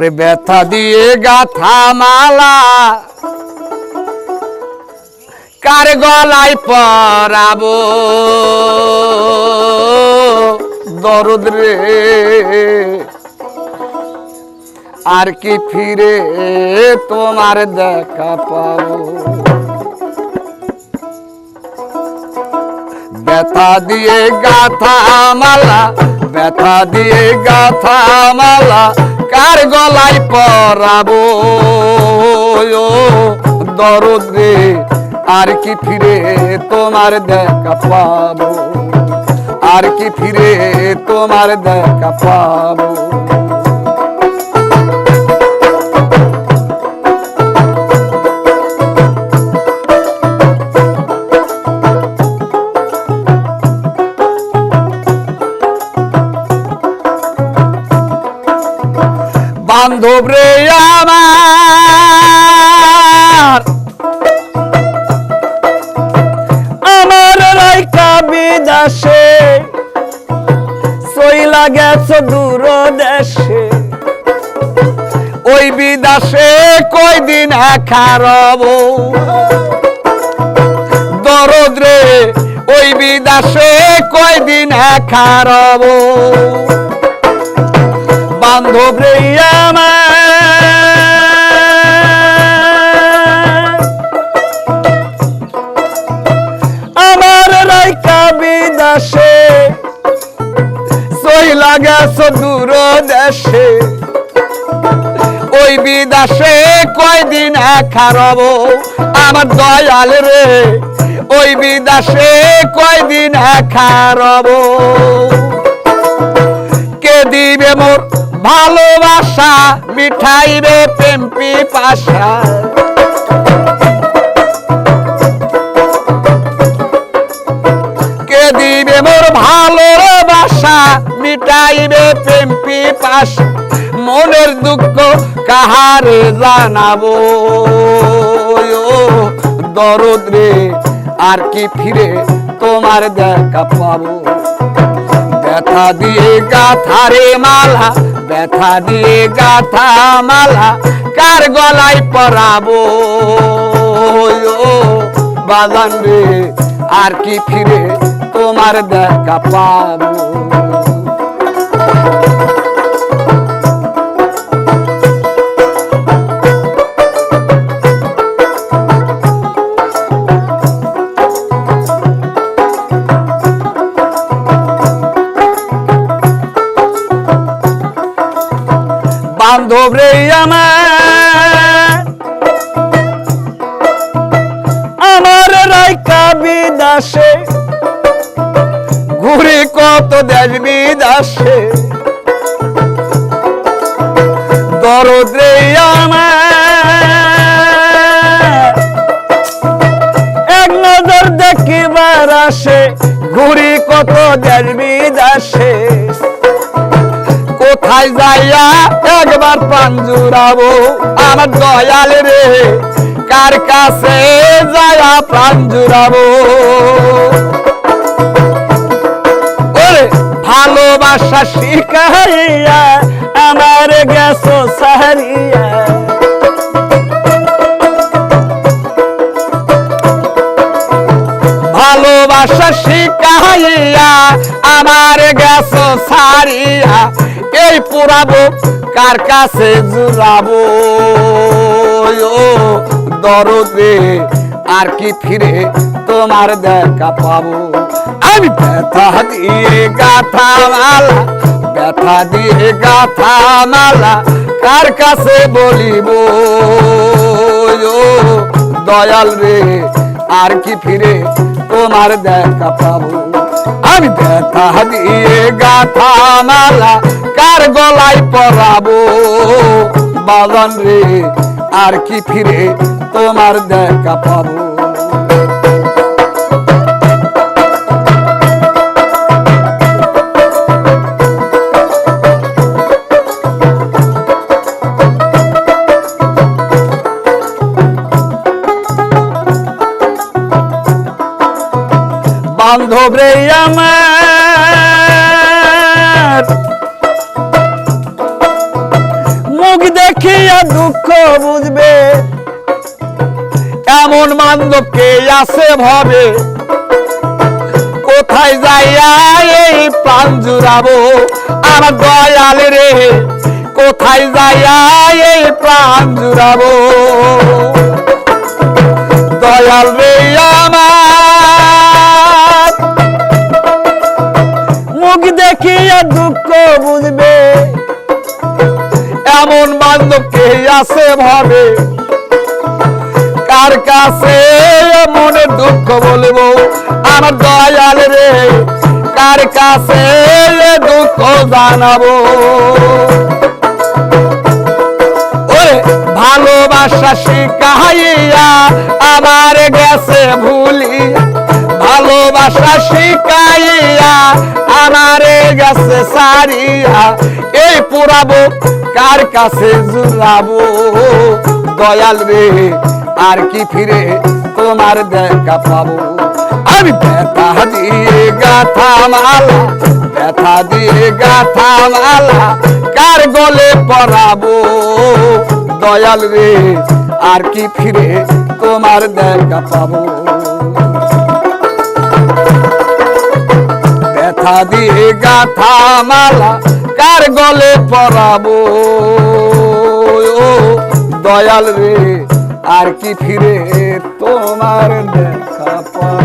ওরে ব্যথা দিয়ে গাথা মালা। কার গলায় পরাবো? দরদ রে। আর কি ফিরে তোমার দেখা পাবো? ব্যথা দিয়ে গাথা মালা, ব্যথা দিয়ে গাথা মালা কার গলায় পরাবো? দরদ, আর কি ফিরে তোমার দেখা পাবো? আর কি ফিরে তোমার দেখা পাবো? বান্ধব রে আমার। আমার রাইকা বিদাসে, সইলা গেছে দূর দেশে। ওই বিদাসে কয়দিন খারব দরদ রে, ওই বিদাসে কয়দিন খারব বান্ধব রে আমার রাইকা বিদাসে সই লাগাছ দূর দেশে। ওই বিদাসে কয়দিন খারব আমার দয়াল রে। ওই বিদাসে কয়দিন খারব। কে দিবে মোর ভালোবাসা মিঠাইবে প্রেমপি পাশা। কে দিবে মোর ভালোবাসা মিটাইবে প্রেমপি পাশা? মনের দুঃখ কাহারে জানাব? ও, দরদ রে, আর কি ফিরে তোমার দেখা পাবো? ব্যথা দিয়ে গাথা রে মালা ব্যথা দিয়ে গাথা মালা কার গলায় পরাবো? বাজান রে, আর কি ফিরে তোমার দেখা পাবো? আমার আমার রাইকা বিদাসে, ঘুরে কত দেশ বিদাসে। দরদ রে আমার এক নজর দেখিবার আসে, ঘুরি কত দেশ বিদাসে। কোথায় যাইয়া একবার পান জুড়াবো আমার দয়াল রে। কার কাছে যাইয়া প্রাণ জুড়াবো? ভালোবাসা শিখাইয়া আমার গেছো সাহারিয়া। ভালোবাসা শিখাইয়া আমার গেছো সারিয়া, এই পুরাবো, কার কাছে জুড়াবো দরদে, আর কি ফিরে তোমার দেখা পাবো? আমি ব্যথা দিয়ে গাথা মালা, ব্যথা দিয়ে গাথা মালা, কার কাছে বলিব? দয়াল রে, আর কি ফিরে তোমার দেখা পাবো? আমি ব্যথা দিয়ে গাথা মালা কার গলায় পরাবো? বাদন রে, আর কি ফিরে তোমার দেখা পাবো? বান্ধব রে আমার। মুখ দেখিয়া দুঃখ বুঝবে। এমন বান্ধব কে আসে ভাবে? কোথায় যাইয়া এই প্রাণ জুড়াবো? আমার দয়াল রে, কোথায় যাইয়া এই প্রাণ জুড়াবো? দয়াল রে আমার। দুঃখ বুঝবে? এমন বান্ধব কে আছে ভাবে? কার কাছে মনে দুঃখ বলব? আমার দয়াল রে, কার কাছে দুঃখ জানাব? ভালোবাসা শিখাইয়া আমার গেছে ভুলি ভালোবাসা শিখাইয়া আমার গেছে সারিয়া, এই পুরাবো কার কাছে জুড়াবো দয়াল রে, আর কি ফিরে তোমার দেখা পাবো? আমি ব্যথা দিয়ে গাথা মালা, ব্যথা দিয়ে গাথা মালা, কার গলে পরাবো? দয়াল রে, আর কি ফিরে তোমার দেখা পাবো? ব্যথা দিয়ে গাথা মালা, কার গলে পরাবো? দয়াল রে, আর কি ফিরে তোমার দেখা পাবো?